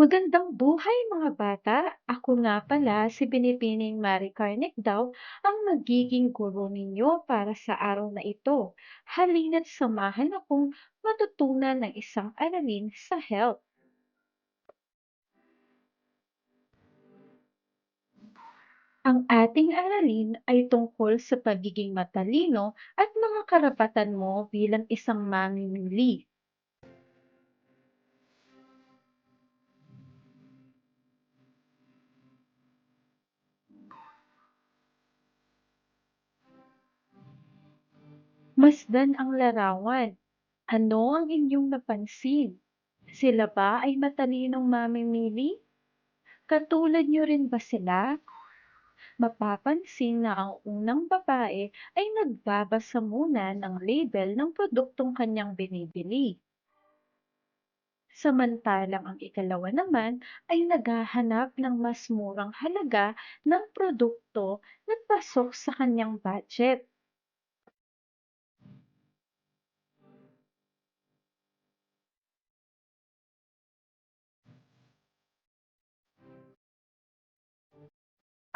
Magandang buhay mga bata! Ako nga pala si Binibining Marie Karnik daw ang magiging guro ninyo para sa araw na ito. Halina't samahan akong matutunan ng isang aralin sa health. Ang ating aralin ay tungkol sa pagiging matalino at mga karapatan mo bilang isang mamimili. Masdan ang larawan. Ano ang inyong napansin? Sila ba ay matalinong mamimili? Katulad niyo rin ba sila? Mapapansin na ang unang babae ay nagbabasa muna ng label ng produktong kanyang binibili. Samantalang ang ikalawa naman ay naghahanap ng mas murang halaga ng produkto na pasok sa kanyang budget.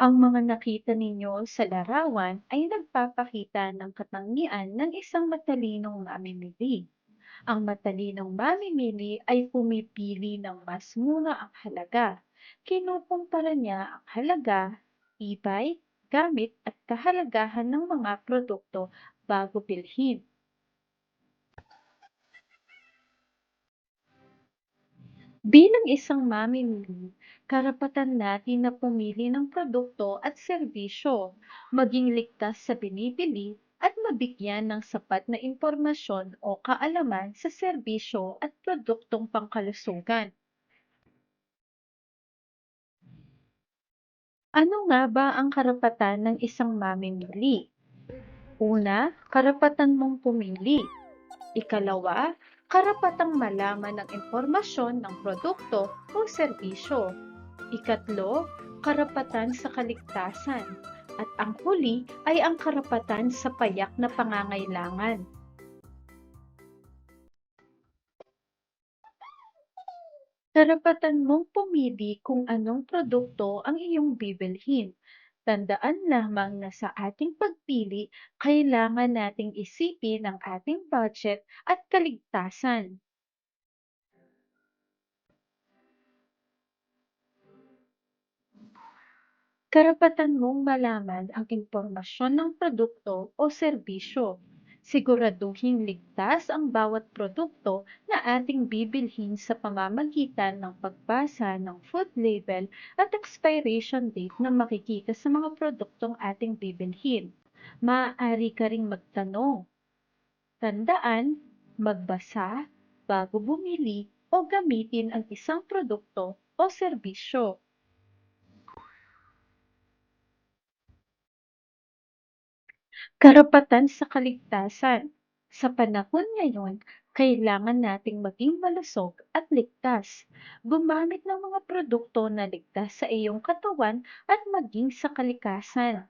Ang mga nakita ninyo sa larawan ay nagpapakita ng katangian ng isang matalinong mamimili. Ang matalinong mamimili ay pumipili ng mas mura ang halaga. Kinukumpara niya ang halaga, tibay, gamit at kahalagahan ng mga produkto bago bilhin. Bilang isang mamimili, karapatan natin na pumili ng produkto at serbisyo, maging ligtas sa binibili at mabigyan ng sapat na impormasyon o kaalaman sa serbisyo at produktong pangkalusugan. Ano nga ba ang karapatan ng isang mamimili? Una, karapatan mong pumili. Ikalawa, karapatang malaman ng impormasyon ng produkto o serbisyo. Ikatlo, karapatan sa kaligtasan. At ang huli ay ang karapatan sa payak na pangangailangan. Karapatan mong pumili kung anong produkto ang iyong bibilhin. Tandaan lamang na sa ating pagpili, kailangan nating isipin ang ating budget at kaligtasan. Karapatan mong malaman ang impormasyon ng produkto o serbisyo. Siguraduhin ligtas ang bawat produkto na ating bibilhin sa pamamagitan ng pagbasa ng food label at expiration date na makikita sa mga produktong ating bibilhin. Maaari ka ring magtanong. Tandaan, magbasa bago bumili o gamitin ang isang produkto o serbisyo. Karapatan sa kaligtasan. Sa panahon ngayon, kailangan nating maging malusog at ligtas. Gumamit ng mga produkto na ligtas sa iyong katawan at maging sa kalikasan.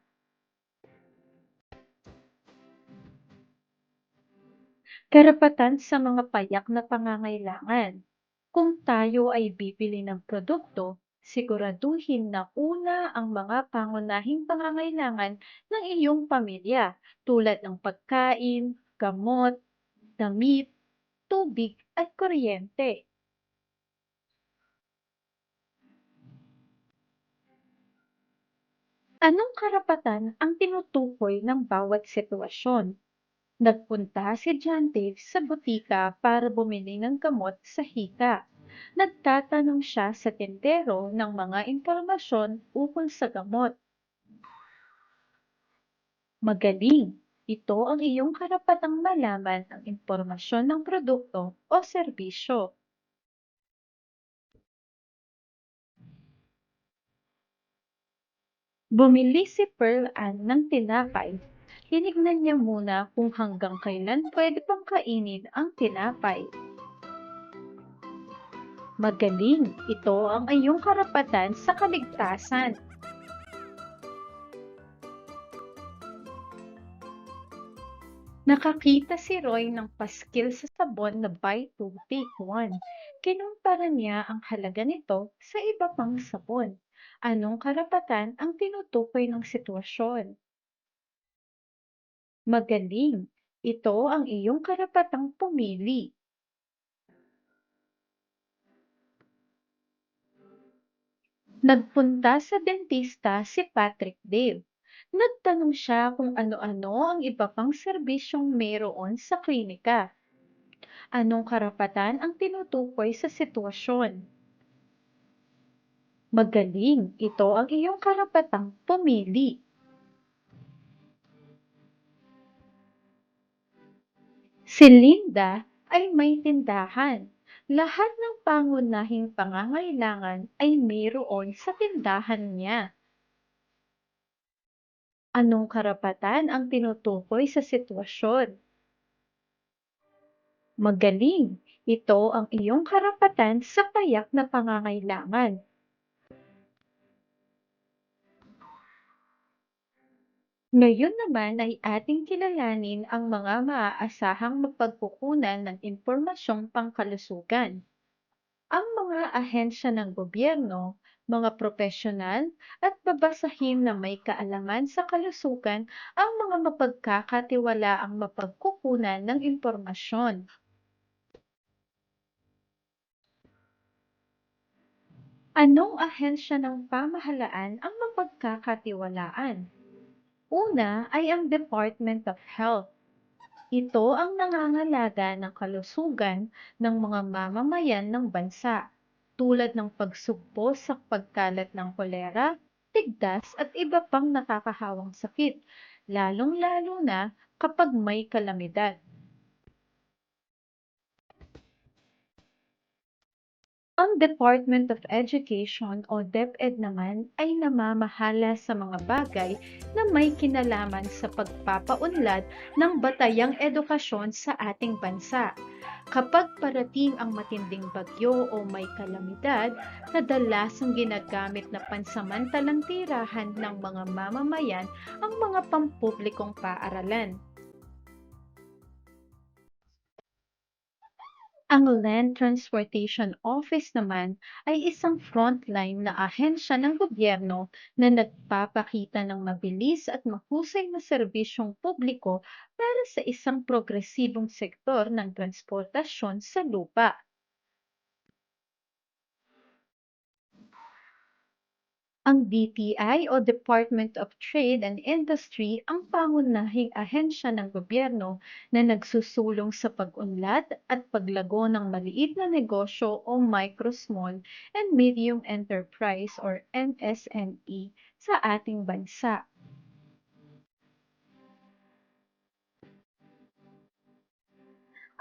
Karapatan sa mga payak na pangangailangan. Kung tayo ay bibili ng produkto, siguraduhin na una ang mga pangunahing pangangailangan ng iyong pamilya tulad ng pagkain, gamot, damit, tubig at kuryente. Anong karapatan ang tinutukoy ng bawat sitwasyon? Nagpunta si Dave sa butika para bumili ng gamot sa hika. Nagtatanong siya sa tindero ng mga impormasyon ukol sa gamot. Magaling! Ito ang iyong karapatang malaman ang impormasyon ng produkto o serbisyo. Bumili si Pearl Ann ng tinapay. Tinignan niya muna kung hanggang kailan pwede pang kainin ang tinapay. Magaling! Ito ang iyong karapatan sa kaligtasan. Nakakita si Roy ng paskil sa sabon na buy two, take one. Kinumpara niya ang halaga nito sa iba pang sabon. Anong karapatan ang tinutukoy ng sitwasyon? Magaling! Ito ang iyong karapatang pumili. Nagpunta sa dentista si Patrick Dave. Nagtanong siya kung ano-ano ang iba pang serbisyong mayroon sa klinika. Anong karapatan ang tinutukoy sa sitwasyon? Magaling! Ito ang iyong karapatang pumili. Si Linda ay may tindahan. Lahat ng pangunahing pangangailangan ay mayroon sa tindahan niya. Anong karapatan ang tinutukoy sa sitwasyon? Magaling! Ito ang iyong karapatan sa payak na pangangailangan. Ngayon naman ay ating kilalanin ang mga maaasahang mapagkukunan ng impormasyong pangkalusugan. Ang mga ahensya ng gobyerno, mga profesional, at babasahin na may kaalaman sa kalusugan ang mga mapagkakatiwalaang mapagkukunan ng impormasyon. Anong ahensya ng pamahalaan ang mapagkakatiwalaan? Una ay ang Department of Health. Ito ang nangangalaga ng kalusugan ng mga mamamayan ng bansa, tulad ng pagsugpo sa pagkalat ng kolera, tigdas at iba pang nakakahawang sakit, lalong-lalo na kapag may kalamidad. Ang Department of Education o DepEd naman ay namamahala sa mga bagay na may kinalaman sa pagpapaunlad ng batayang edukasyon sa ating bansa. Kapag parating ang matinding bagyo o may kalamidad, kadalasang ginagamit na pansamantalang tirahan ng mga mamamayan ang mga pampublikong paaralan. Ang Land Transportation Office naman ay isang frontline na ahensya ng gobyerno na nagpapakita ng mabilis at mahusay na serbisyong publiko para sa isang progresibong sektor ng transportasyon sa lupa. Ang DTI o Department of Trade and Industry ang pangunahing ahensya ng gobyerno na nagsusulong sa pag-unlad at paglago ng maliit na negosyo o micro, small, and medium enterprise or MSME sa ating bansa.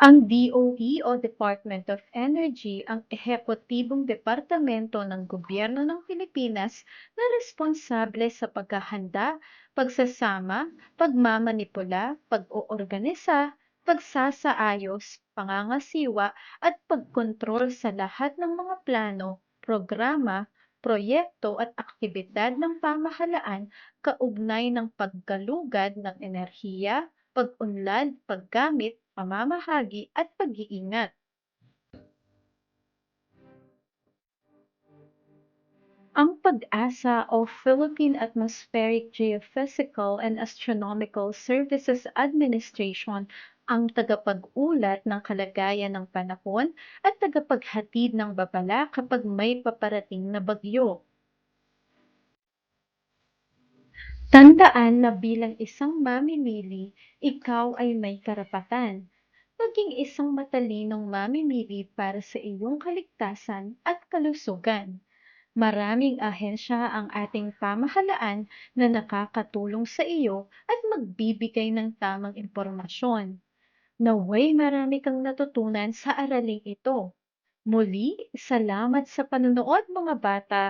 Ang DOE o Department of Energy ang ehekutibong departamento ng gobyerno ng Pilipinas na responsable sa paghahanda, pagsasama, pagmamanipula, pag-oorganisa, pagsasaayos, pangangasiwa at pagkontrol sa lahat ng mga plano, programa, proyekto at aktibidad ng pamahalaan kaugnay ng paggalugad ng enerhiya, pag-unlad, paggamit, pamamahagi at pag-iingat. Ang PAG-ASA o Philippine Atmospheric Geophysical and Astronomical Services Administration ang tagapag-ulat ng kalagayan ng panahon at tagapaghatid ng babala kapag may paparating na bagyo. Tandaan na bilang isang mamimili, ikaw ay may karapatan. Maging isang matalinong mamimili para sa iyong kaligtasan at kalusugan. Maraming ahensya ang ating pamahalaan na nakakatulong sa iyo at magbibigay ng tamang impormasyon. Naway marami kang natutunan sa araling ito. Muli, salamat sa panonood mga bata